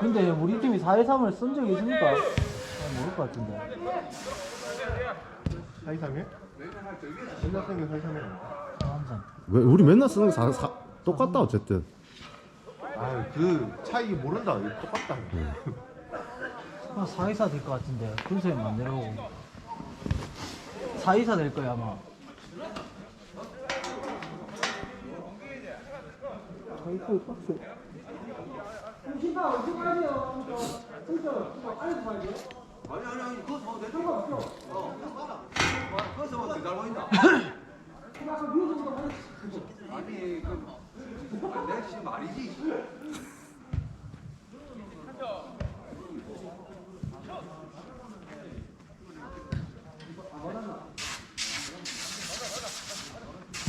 근데 우리 팀이 4-1-3을 쓴 적이 있습니까? 잘 모를 것 같은데. 사이삼에? 맨날 쓰는 게 사이삼에 항상. 왜 우리 맨날 쓰는 게 사, 사, 똑같다 어쨌든 아 그 차이 모른다 이거 똑같다 한 4-2-4 될 것 같은데. 근소에 만들어오고. 4-2-4 될 거야, 아마. 자이프 박스.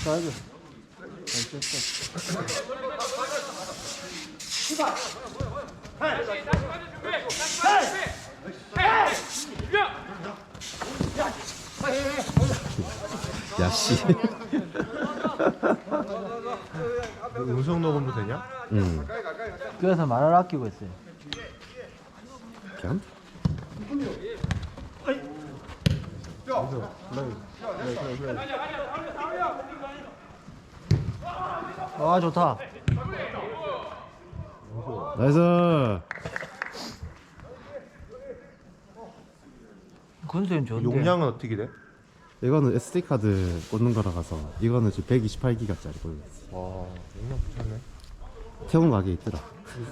자이프. 잘 쳤어. 야 씨. 음성 녹음도 되냐? 응. 그래서 말을 아끼고 있어요. 그냥 아, 좋다. 나이스. 근소엔 좋은데. 용량은 어떻게 돼? 이거는 SD 카드 꽂는 거라 가서 이거는 지금 128기가짜리 꽂고 있어. 와 용량 괜찮네. 태운 가게 있더라.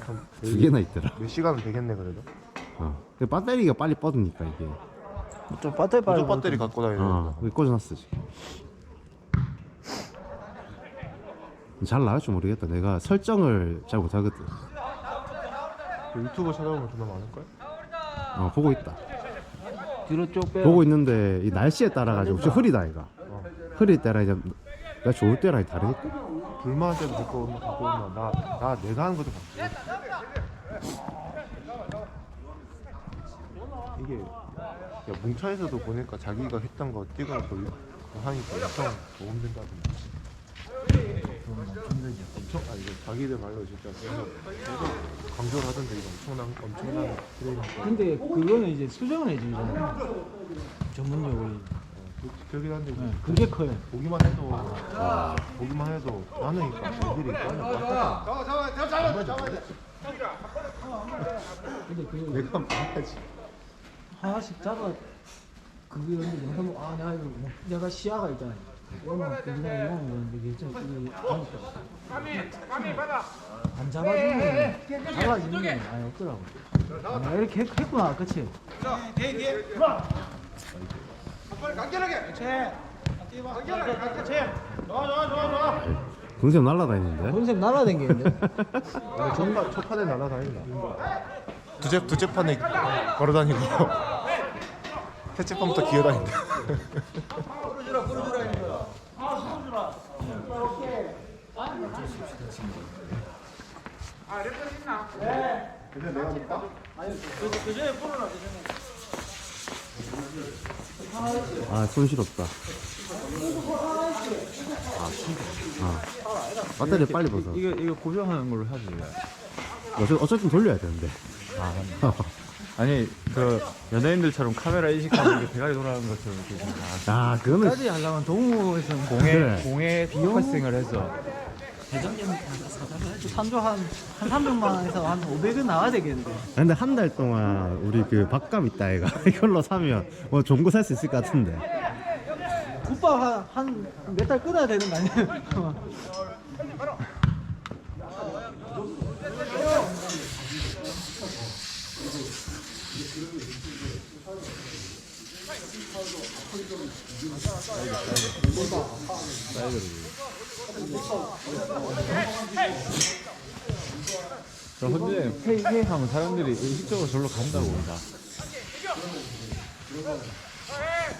한- 두 개나 있더라. 몇 시간은 되겠네 그래도? 어. 근데 배터리가 빨리 뻗으니까 이게. 좀 배터리 빨리. 배터리 갖고 다니는 어 여기 꽂아놨어 지금. 잘줄 모르겠다. 내가 설정을 잘 못하거든. 그 유튜브 찾아보면 존나 많을걸? 어 보고 있다. 뒤로 쭉 빼. 보고 있는데 이 날씨에 따라 가지고 좀 흐리다 이가 흐릴 때랑 이제 내가 좋을 때랑 다르니까 불만할 때도 갖고 오면 갖고 오면 나, 나 내가 하는 것도 갖고 이게 야, 뭉차에서도 보니까 자기가 했던 거 찍어서 돌려 하니까 엄청 도움된다던데 엄청 아 이거 자기들 말로 진짜 계속 계속 강조를 하던데 이거 엄청난 엄청난 트레이닝 근데 그거는 이제 수정을 해주잖아. 전문적으로. 그- 그러긴 한데 네, 그게 커요. 보기만 해도 보기만 해도 많으니까 애들이 완전 빡빡해 근데 그 내가 봐야지 하나씩 잡아 그게 근데 영상 보고 아 내가 이거 뭐- 내가 시야가 있잖아. 이 거만 그냥 이거만 보는데 이게 좀 이게 하니까 안 잡아주면 달라지는 게 아예 없더라고. 아, 내가 이렇게 했, 했구나, 그치? 군샘 날라다니는데 본색 날아다니는데? 첫판 첫판에 날아다닌다 두째 두째 판에 걸어다니고 셋째 판부터 기어다닌다 근데 내가 볼까? 아 손실없다 아 배터리 빨리 벗어 이거 이거 고정하는 걸로 해야지. 어차, 어차피 돌려야 되는데 아니 그 연예인들처럼 카메라 인식하는 게 대가리 돌아가는 것처럼 이렇게 좀다아 그거는 까지 하려면 동무에서는 공에 그래. 공에 포커싱을 해서 산조 한, 한 300만 원에서 한 500은 나와야 되겠는데. 근데 한 달 동안 우리 그 밥값 있다 얘가 이걸로 사면 뭐 좋은 거 살 수 있을 것 같은데 국밥 한몇달 끊어야 되는 거 아니에요? 저 현재 회의 회의하면 사람들이 의식적으로 절로 간다고 다.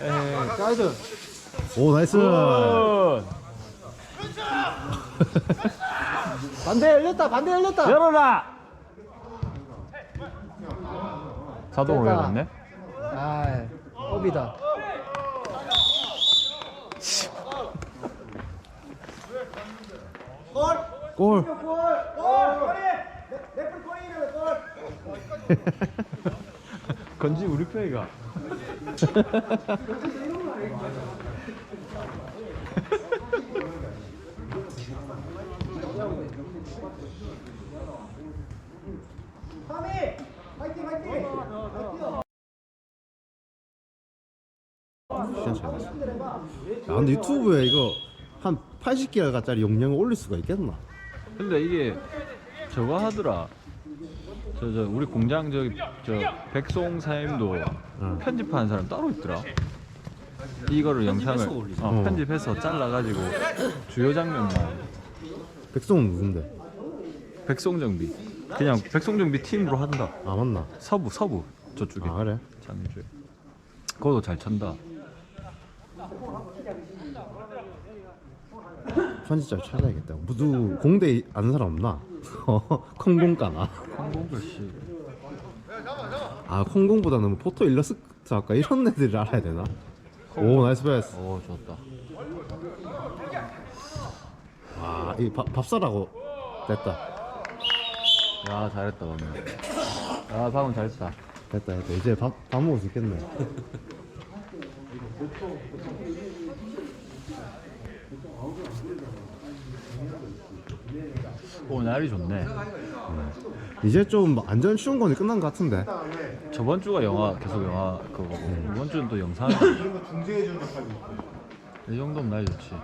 에 사이드. 오 나이스 반대 열렸다, 반대 열렸다. 열어라. 자동으로 됐다. 열었네. 아, 업이다. 골. 건지 우리 편이가. 진짜 잘 봤어. 야, 근데 유튜브에 이거 한 80기가짜리 용량을 올릴 수가 있겠나? 근데 이게 저거 하더라. 저 저 우리 공장 저기 저 백송 사임도 응. 편집하는 사람 따로 있더라. 이거를 영상을 어, 어. 편집해서 잘라가지고 주요 장면만 백성은 누군데? 백송정비 그냥 백송정비 팀으로 한다. 아 맞나? 서부 서부 저쪽에 아 그래? 장주에. 그것도 잘 찬다. 편집자를 찾아야겠다. 무두 공대 아는 사람 없나? 콩공가나? 항공글씨. 아 콩공보다는 뭐 포토 일러스트 할까 이런 애들을 알아야 되나? 오 나이스 패스. 오 좋았다. 와이 밥사라고 됐다. 야 잘했다 방금. 야 방금 잘했다. 됐다 됐다 이제 밥, 밥 먹을 수 있겠네. 오 날이 좋네. 이제 좀 안전 쉬운 거는 끝난 것 같은데. 저번 주가 영화 계속 영화 그거고 이번 주는 또 영상. 이런 거 중재해 주는 역할이 있고. 이 정도면 날이 좋지.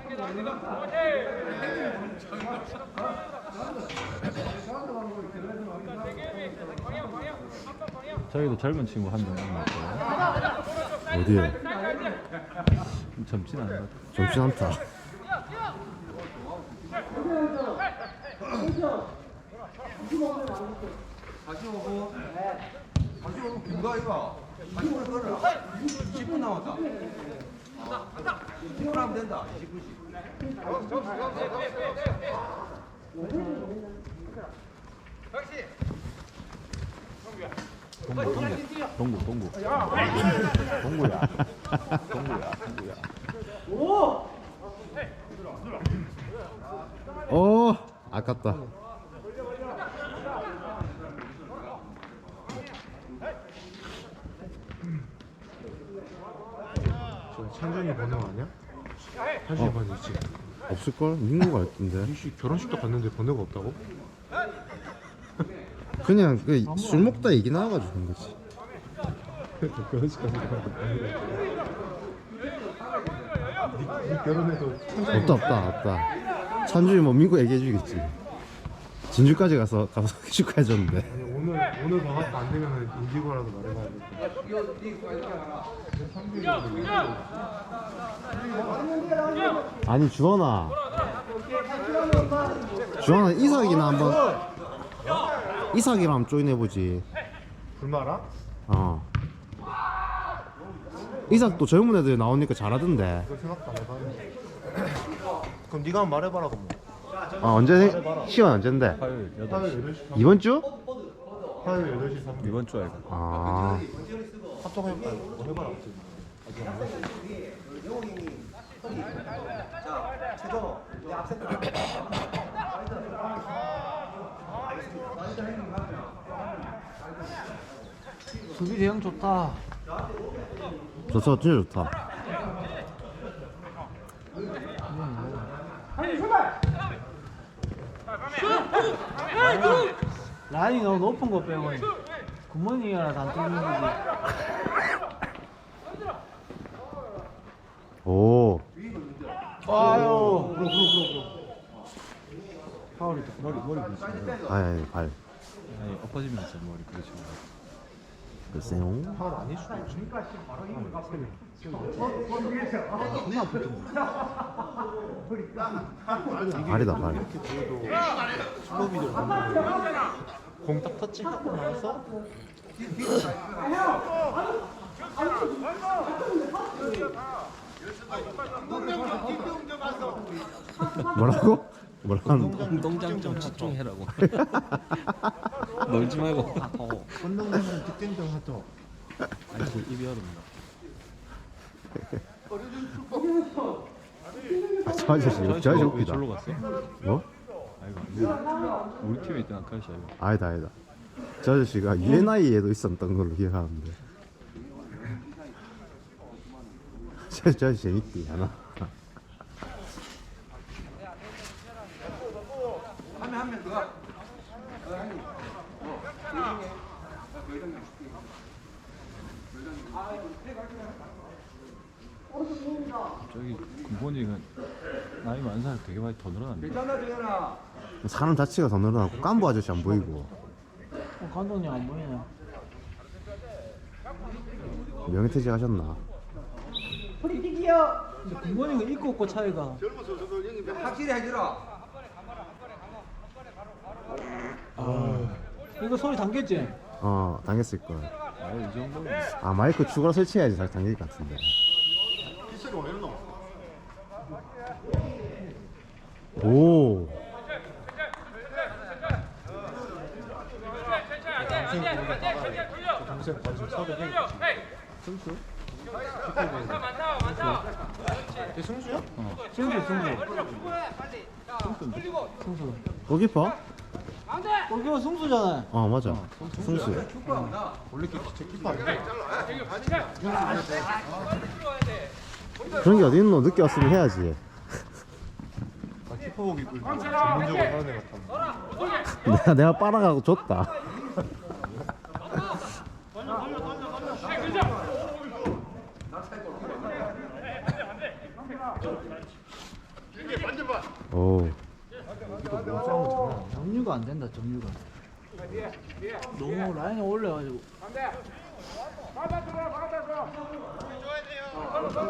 저기도 젊은 친구 한 명 있거든. 어디에? 젊진 않아. 정신 한타. 동구 동구 동구 동구 동구 야 동구야 동구야. 어 아깝다. 저 찬준이 번호 아니야? 찬준이 번호 있지. 없을걸? 민구가 있던데. 이씨 결혼식도 갔는데 번호가 없다고? 그냥 그 술 먹다 얘기 나와가지고 그런 거지. 결혼식 갔는데 결혼해도 없다 없다 없다. 찬준이 뭐 민구 얘기해 주겠지. 진주까지 가서 가서 축하해 줬는데. 아니 오늘 오늘 방학도 안 되면은 인디고라도 말해봐야겠다. 아니 주원아. 주원아 이삭이나 한번 이삭이랑 한번 조인해보지. 불마라? 어. 이삭도 젊은 애들 나오니까 잘하던데. 그걸 생각도 안 해봤네. 그럼 네가 한번 말해봐라 그럼. 어 언제 생- 시간 언젠데? 화요일 8시. 화요일 8시 3분. 이번 주? 화요일 8시 3분. 이번 주 알고. 아. 합동해볼까? 뭐 해봐라. 수비 대형 좋다. 좋다 진짜 좋다. 라인이 너무 높은 거 빼고는 굿모닝이라 안 뚫리는 거지. 오. 아유. 그럼 그럼 그럼 파울이다. 머리 머리. 아니 아니 발. 아니 엎어지면서 머리 그렇지. 글쎄요. 파울 아닐 수도 있지. 발이다 발. 이렇게 뒤에도 슬로비들 공딱 터치 하고 나서 뭐라고? 뭐라고? 운동장 좀 집중해라고. 놀지 말고. 어. 건너면 득점점 하죠. 아니 그 입이 얼음다. 아, 저 아저씨 저 아저씨 웃기다. 절로 갔어? 뭐? 아이고 우리 팀에 있던 아카시 아이고 아니다 아니다 저 아저씨가 UNI에도 있었던 걸로 기억하는데 저, 저 아저씨 재밌디 하나 저기 군본이가 나이 많은 사람 되게 많이 더 늘어났네 사람 자체가 더 늘어나고 깐부 아저씨 안 보이고 어, 감독님 안 보이냐? 명예퇴직 하셨나 근데 군번이가 있고 없고 차이가 확실히 해주라. 이거 소리 담겼지? 어 당했을 걸. 아이 정도면 아 마이크 추가로 설치해야지 잘 당길 것 같은데. 오 동생 관심 서백이 승수? 걔 승수야? 승수. 승수 승수 골키퍼? 골키퍼 승수잖아 어 맞아. 승수 원래 걔제 키퍼 아니야? 그런 게 어디 있노? 늦게 왔으면 해야지. 아 키퍼복 입고 전문적으로 하는 애 같아 내가 내가 빨아가고 줬다. 오 안 된다 정류가. 너무 라인에 올려가지고.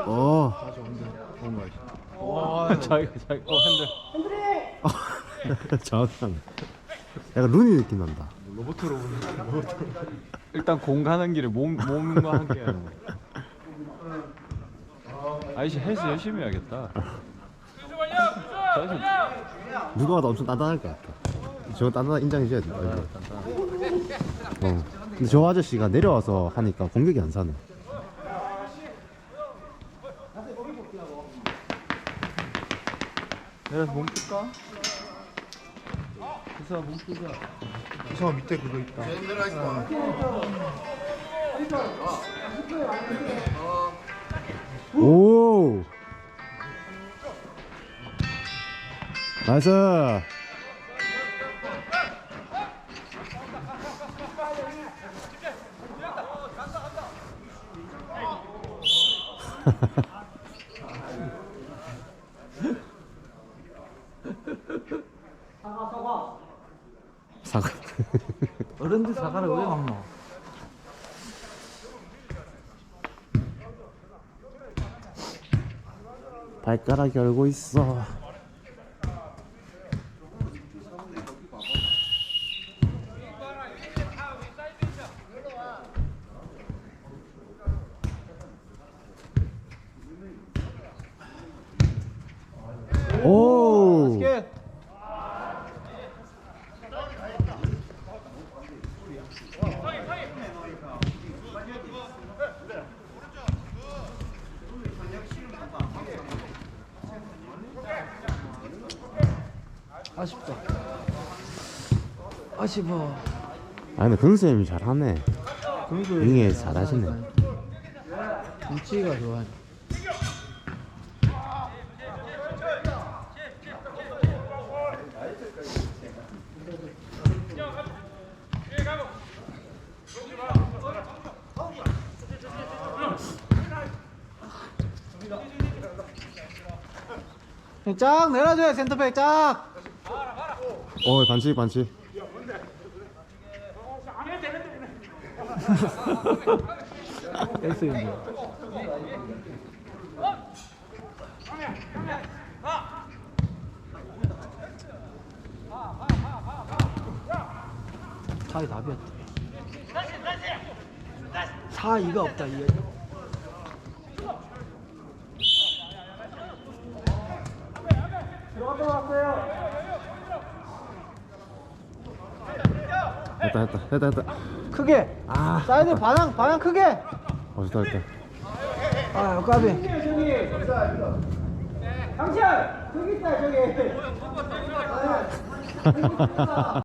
어. 와. 자기가 자기 어 핸들. 정확하네 약간 루니 느낌 난다. 로봇으로 보는 일단 공 가는 길에 몸 몸과 함께 하는 거. 아이씨 헬스 열심히 해야겠다. 저 누가 봐도 엄청 단단할 것 같아 저거 단단한 인정해줘야 돼 얼굴. 어. 근데 저 아저씨가 내려와서 하니까 공격이 안 사네 내가 몸 풀까? 그래서 몸 풀자 이상한 밑에 그거 있다 오 나이스 사과 어른들 사과를 왜 먹노? 발가락이 얼고 있어 15 아 근데 긍쌤이 잘하네. 이게 잘하시네. 눈치가 좋아 쫙 내려줘요 센터백 쫙 어, 반칙 반칙. 됐어 이제 차이 답이었다 4 2가 없다 이게 됐다 됐다 됐다 됐다 크게. 아. 사이드 반항 반항 크게. 어 됐다 됐다 아 까비. 당신 저기 있다 저기